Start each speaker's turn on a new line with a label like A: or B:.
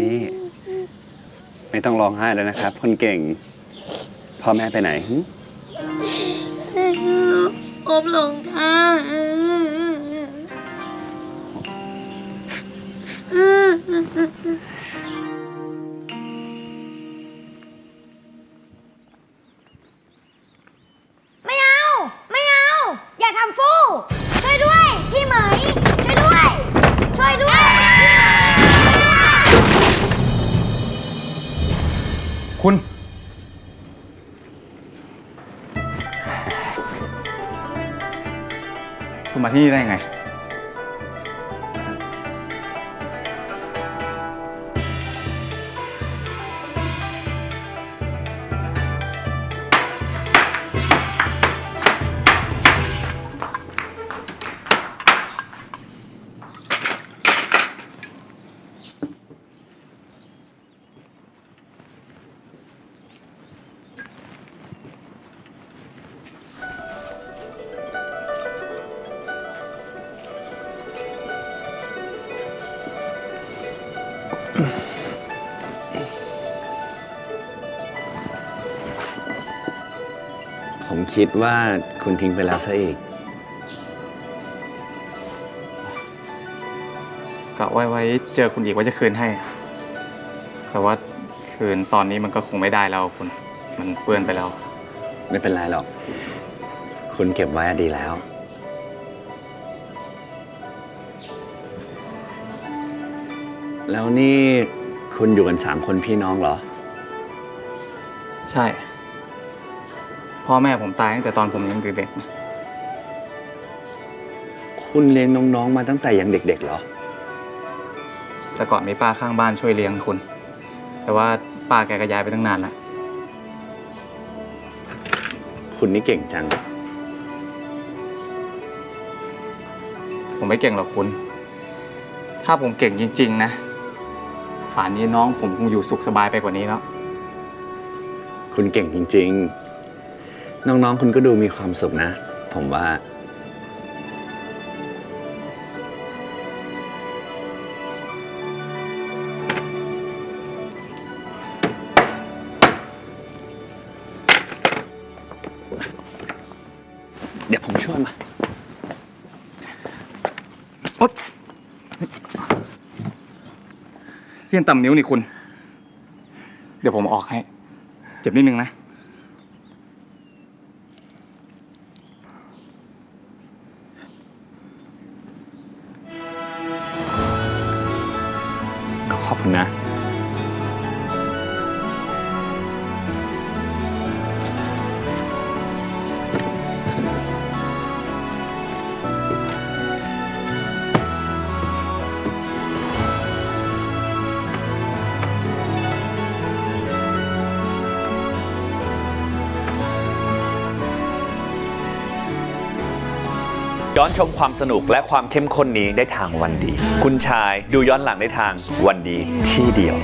A: นี่ ไม่ต้องร้องไห้แล้วนะครับ คนเก่ง พ่อแม่ไปไหน
B: อมลง
C: ค่ะ
D: คุณ คุณมาที่นี่ได้ไง
A: ผมคิดว่าคุณทิ้งไปแล้วซะอีก
D: กะไว้ไว้เจอคุณอีกว่าจะคืนให้ แต่ว่าคืนตอนนี้มันก็คงไม่ได้แล้วคุณ มันเปื้อนไปแล้ว
A: ไม่เป็นไรหรอก คุณเก็บไว้อะดีแล้ว แล้วนี่คุณอยู่กันสามคนพี่น้องเหรอ
D: ใช่ พ่อแม่ผมตายตั้งแต่ตอนผมยังเด็กๆนะ
A: คุณเลี้ยงน้องๆมาตั้งแต่ยังเด็ก ๆ เหรอ
D: แต่ก่อนมีป้าข้างบ้านช่วยเลี้ยงคุณ แต่ว่าป้าแกก็ย้ายไปตั้งนานแล้ว
A: คุณนี่เก่งจัง
D: ผมไม่เก่งหรอกคุณ ถ้าผมเก่งจริง ๆ นะ ป่านนี้น้องผมคงอยู่สุขสบายไปกว่านี้แล้ว
A: คุณเก่งจริง ๆ น้องๆ คุณก็ดูมีความสุขนะ ผมว่า เดี๋ยวผมช่วยมา
D: เสี้ยนต่ำนิ้วนี่คุณ เดี๋ยวผมออกให้ เจ็บนิดนึงนะ
A: ขอบคุณนะ
E: ย้อนชมความสนุกและความเข้มข้นนี้ได้ทางวันดี คุณชายดูย้อนหลังได้ทางวันดีที่เดียว